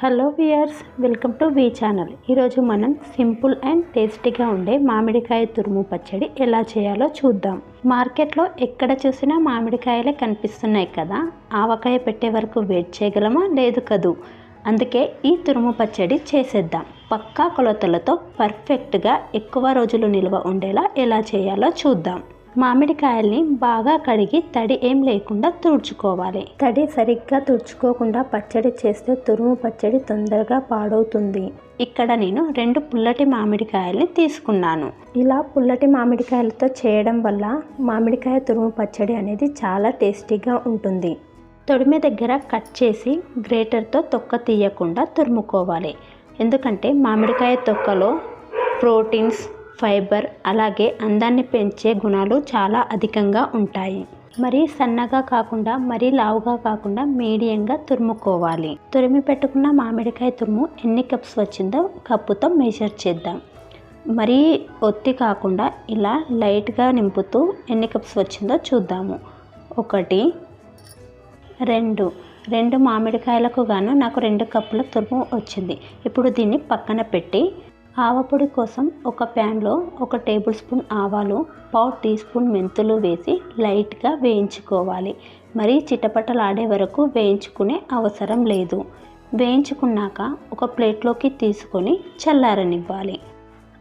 Hello viewers welcome to V channel. ఈరోజు మనం simple and టేస్టీగా ఉండే మామిడికాయ తురుము పచ్చడి ఎలా చేయాలో చూద్దాం. మార్కెట్లో ఎక్కడ చూసినా మామిడికాయలే కనిపిస్తున్నాయి కదా ఆవకాయ పెట్టే వరకు వెయిట్ చేయగలమా లేదు కదూ? అందుకే ఈ తురుము పచ్చడి చేసేద్దాం. పక్కా కొలతలతో పర్ఫెక్ట్గా ఎక్కువ రోజులు నిల్వ ఉండేలా ఎలా చేయాలో చూద్దాం. మామిడికాయల్ని బాగా కడిగి తడి ఏం లేకుండా తుడుచుకోవాలి. తడి సరిగ్గా తుడుచుకోకుండా పచ్చడి చేస్తే తురుము పచ్చడి తొందరగా పాడవుతుంది. ఇక్కడ నేను రెండు పుల్లటి మామిడికాయల్ని తీసుకున్నాను. ఇలా పుల్లటి మామిడికాయలతో చేయడం వల్ల మామిడికాయ తురుము పచ్చడి అనేది చాలా టేస్టీగా ఉంటుంది. తొడిమె దగ్గర కట్ చేసి గ్రేటర్తో తొక్క తీయకుండా తురుముకోవాలి. ఎందుకంటే మామిడికాయ తొక్కలో ప్రోటీన్స్ ఫైబర్ అలాగే అందాన్ని పెంచే గుణాలు చాలా అధికంగా ఉంటాయి. మరీ సన్నగా కాకుండా మరీ లావుగా కాకుండా మీడియంగా తురుముకోవాలి. తురిమి పెట్టుకున్న మామిడికాయ తురుము ఎన్ని కప్స్ వచ్చిందో కప్పుతో మెజర్ చేద్దాం. మరీ ఒత్తి కాకుండా ఇలా లైట్గా నింపుతూ ఎన్ని కప్స్ వచ్చిందో చూద్దాము. ఒకటి రెండు. రెండు మామిడికాయలకు గాను నాకు రెండు కప్పుల తురుము వచ్చింది. ఇప్పుడు దీన్ని పక్కన పెట్టి ఆవపొడి కోసం ఒక ప్యాన్లో ఒక టేబుల్ స్పూన్ ఆవాలు పావు టీ స్పూన్ మెంతులు వేసి లైట్గా వేయించుకోవాలి. మరీ చిటపటలాడే వరకు వేయించుకునే అవసరం లేదు. వేయించుకున్నాక ఒక ప్లేట్లోకి తీసుకొని చల్లారనివ్వాలి.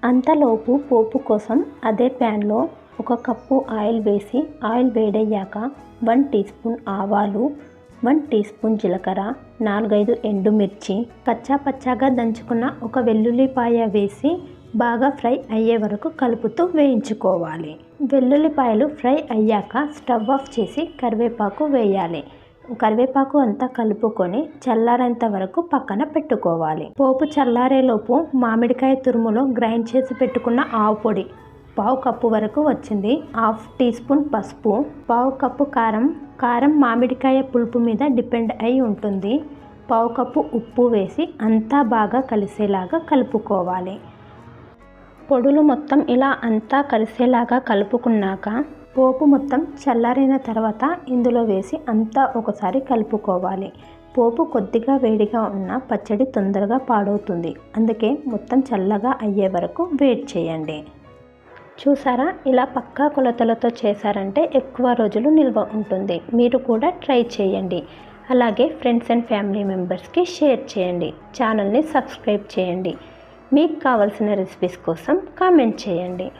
అంతలోపు పోపు కోసం అదే ప్యాన్లో ఒక కప్పు ఆయిల్ వేసి ఆయిల్ వేడయ్యాక వన్ టీ స్పూన్ ఆవాలు వన్ టీ స్పూన్ జీలకర్ర నాలుగైదు ఎండుమిర్చి కచ్చా పచ్చాగా దంచుకున్న ఒక వెల్లుల్లిపాయ వేసి బాగా ఫ్రై అయ్యే వరకు కలుపుతూ వేయించుకోవాలి. వెల్లుల్లిపాయలు ఫ్రై అయ్యాక స్టవ్ ఆఫ్ చేసి కరివేపాకు వేయాలి. కరివేపాకు అంతా కలుపుకొని చల్లారేంత వరకు పక్కన పెట్టుకోవాలి. పోపు చల్లారేలోపు మామిడికాయ తురుములో గ్రైండ్ చేసి పెట్టుకున్న ఆవు పొడి పావు కప్పు వరకు వచ్చింది. హాఫ్ టీ స్పూన్ పసుపు పావు కప్పు కారం కారం మామిడికాయ పులుపు మీద డిపెండ్ అయి ఉంటుంది. పావు కప్పు ఉప్పు వేసి అంతా బాగా కలిసేలాగా కలుపుకోవాలి. పొడులు మొత్తం ఇలా అంతా కలిసేలాగా కలుపుకున్నాక పోపు మొత్తం చల్లారిన తర్వాత ఇందులో వేసి అంతా ఒకసారి కలుపుకోవాలి. పోపు కొద్దిగా వేడిగా ఉన్న పచ్చడి తొందరగా పాడవుతుంది. అందుకే మొత్తం చల్లగా అయ్యే వరకు వెయిట్ చేయండి. చూసారా? ఇలా పక్కా కొలతలతో చేశారంటే ఎక్కువ రోజులు నిల్వ ఉంటుంది. మీరు కూడా ట్రై చేయండి. అలాగే ఫ్రెండ్స్ అండ్ ఫ్యామిలీ మెంబర్స్కి షేర్ చేయండి. ఛానల్ని సబ్స్క్రైబ్ చేయండి. మీకు కావాల్సిన రెసిపీస్ కోసం కామెంట్ చేయండి.